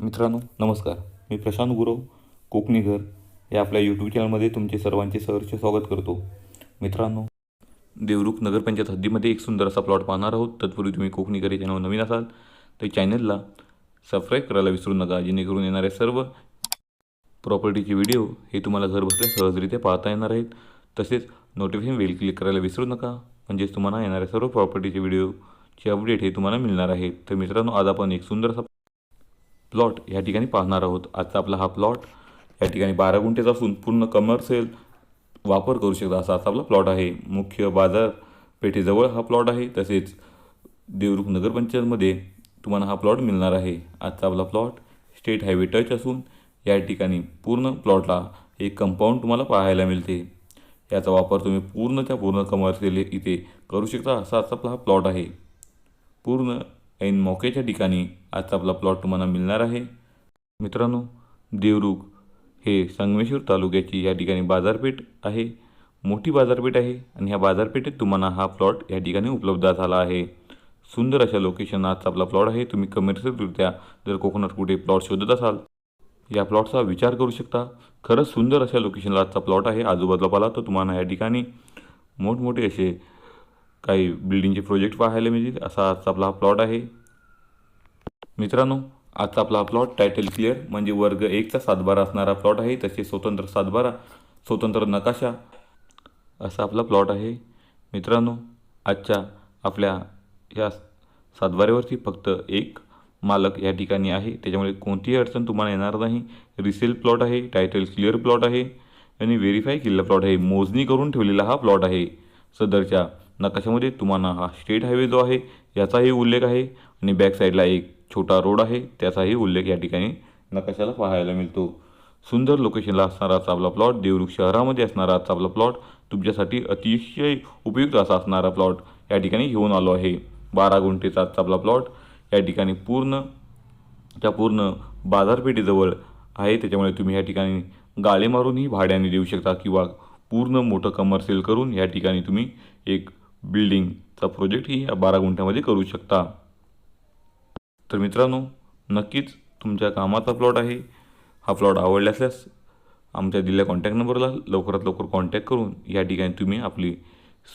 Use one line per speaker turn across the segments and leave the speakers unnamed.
मित्रांनो नमस्कार. मी प्रशांत गुरव कोकणी घर या आपल्या यूट्यूब चॅनलमध्ये तुमचे सर्वांचे सहर्ष स्वागत करतो. मित्रांनो देवरुख नगरपंचायत हद्दीमध्ये एक सुंदर असा प्लॉट पाहणार आहोत. तत्पूर्वी तुम्ही कोकणीकर हे चॅनल नवीन असाल तर चॅनलला सबस्क्राईब करायला विसरू नका. जेणेकरून येणारे सर्व प्रॉपर्टीचे व्हिडिओ हे तुम्हाला घर बसल्या सहजरित्या पाहता येणार आहेत. तसेच नोटिफिकेशन बेल क्लिक करायला विसरू नका. म्हणजेच तुम्हाला येणाऱ्या सर्व प्रॉपर्टीचे व्हिडिओचे अपडेट हे तुम्हाला मिळणार आहेत. तर मित्रांनो आज आपण एक सुंदर असा प्लॉट या ठिकाणी पाहणार आहोत. आजचा आपला हा प्लॉट या ठिकाणी बारा गुंठेचा असून पूर्ण कमर्शियल वापर करू शकता असा असा आपला प्लॉट आहे. मुख्य बाजारपेठेजवळ हा प्लॉट आहे. तसेच देवरुख नगरपंचायतमध्ये तुम्हाला हा प्लॉट मिळणार आहे. आजचा आपला प्लॉट स्टेट हायवे टच असून या ठिकाणी पूर्ण प्लॉटला एक कंपाऊंड तुम्हाला पाहायला मिळते. याचा वापर तुम्ही पूर्णच्या पूर्ण कमर्शियल इथे करू शकता असा आजचा आपला हा प्लॉट आहे. पूर्ण ऐन मोक्याच्या ठिकाणी आजचा आपला प्लॉट तुम्हाला मिळणार आहे. मित्रांनो देवरुख हे संगमेश्वर तालुक्याची या ठिकाणी बाजारपेठ आहे. मोठी बाजारपेठ आहे आणि ह्या बाजारपेठेत तुम्हाला हा प्लॉट या ठिकाणी उपलब्ध झाला आहे. सुंदर अशा लोकेशन आजचा आपला प्लॉट आहे. तुम्ही कमर्शियलरित्या जर कोकणात कुठे प्लॉट शोधत असाल या प्लॉटचा विचार करू शकता. खरंच सुंदर अशा लोकेशनला आजचा प्लॉट आहे. आजूबाजूला पाहिला तर तुम्हाला या ठिकाणी मोठमोठे असे काही बिल्डिंगचे प्रोजेक्ट पाहायला मिळतील. असा आजचा आपला हा प्लॉट आहे. मित्रांनो आजचा आपला हा प्लॉट टायटल क्लिअर म्हणजे वर्ग एकचा सातबारा असणारा प्लॉट आहे. तसे स्वतंत्र सातबारा स्वतंत्र नकाशा असा आपला प्लॉट आहे. मित्रांनो आजच्या आपल्या या सातबाऱ्यावरती फक्त एक मालक या ठिकाणी आहे. त्याच्यामुळे कोणतीही अडचण तुम्हाला येणार नाही. रिसेल प्लॉट आहे टायटल क्लिअर प्लॉट आहे आणि व्हेरीफाय केलेला प्लॉट आहे. मोजणी करून ठेवलेला हा प्लॉट आहे. सदरच्या नकाशामध्ये तुम्हाला हा स्टेट हायवे जो आहे याचाही उल्लेख आहे आणि बॅक साईडला एक छोटा रोड आहे त्याचाही उल्लेख या ठिकाणी नकाशाला पाहायला मिळतो. सुंदर लोकेशनला असणारा आजचा आपला प्लॉट देवरुख शहरामध्ये असणारा आजचा आपला प्लॉट तुमच्यासाठी अतिशय उपयुक्त असा असणारा प्लॉट या ठिकाणी घेऊन आलो आहे. बारा गुंठेचा आजचा आपला प्लॉट या ठिकाणी पूर्ण त्या पूर्ण बाजारपेठेजवळ आहे. त्याच्यामुळे तुम्ही या ठिकाणी गाळे मारूनही भाड्याने देऊ शकता किंवा पूर्ण मोठं कमर्शियल करून या ठिकाणी तुम्ही एक बिल्डिंगचा प्रोजेक्टही या बारा गुंठ्यामध्ये करू शकता. तर मित्रांनो नक्कीच तुमच्या कामाचा प्लॉट आहे. हा प्लॉट आवडला असल्यास आमच्या दिलेल्या कॉन्टॅक्ट नंबरला लवकरात लवकर कॉन्टॅक्ट करून या ठिकाणी तुम्ही आपली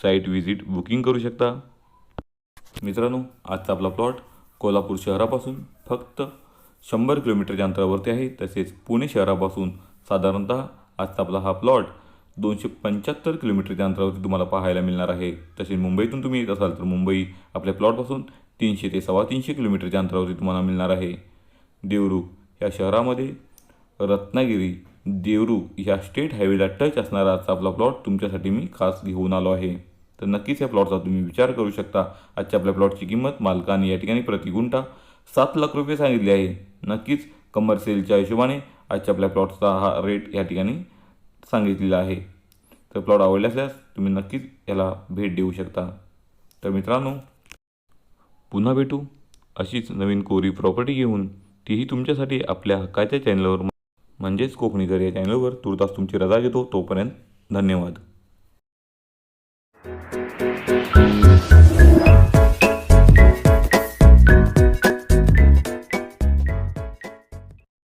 साईट व्हिजिट बुकिंग करू शकता. मित्रांनो आजचा आपला प्लॉट कोल्हापूर शहरापासून फक्त शंभर किलोमीटरच्या अंतरावरती आहे. तसेच पुणे शहरापासून साधारणतः आजचा आपला हा प्लॉट दोनशे पंच्याहत्तर किलोमीटरच्या अंतरावरती तुम्हाला पाहायला मिळणार आहे. तसेच मुंबईतून तुम्ही येत असाल तर मुंबई आपल्या प्लॉटपासून तीनशे ते सव्वा तीनशे किलोमीटरच्या अंतरावरती तुम्हाला मिळणार आहे. देवरुख या शहरामध्ये रत्नागिरी देवरुख ह्या स्टेट हायवेला टच असणारा आजचा आपला प्लॉट तुमच्यासाठी मी खास घेऊन आलो आहे. तर नक्कीच या प्लॉटचा तुम्ही विचार करू शकता. आजच्या आपल्या प्लॉटची किंमत मालकाने या ठिकाणी प्रति गुंठा सात लाख रुपये सांगितले आहे. नक्कीच कमर्शियलच्या हिशोबाने आजच्या आपल्या प्लॉटचा हा रेट या ठिकाणी सांगितलेलं आहे. तर प्लॉट आवडले असल्यास तुम्ही नक्कीच याला भेट देऊ शकता. तर मित्रांनो पुन्हा भेटू अशीच नवीन कोरी प्रॉपर्टी घेऊन. तीही तुमच्यासाठी आपल्या हक्काच्या चॅनलवर म्हणजेच कोकणीकर या चॅनलवर तुर्तास तुमची रजा घेतो. तोपर्यंत धन्यवाद.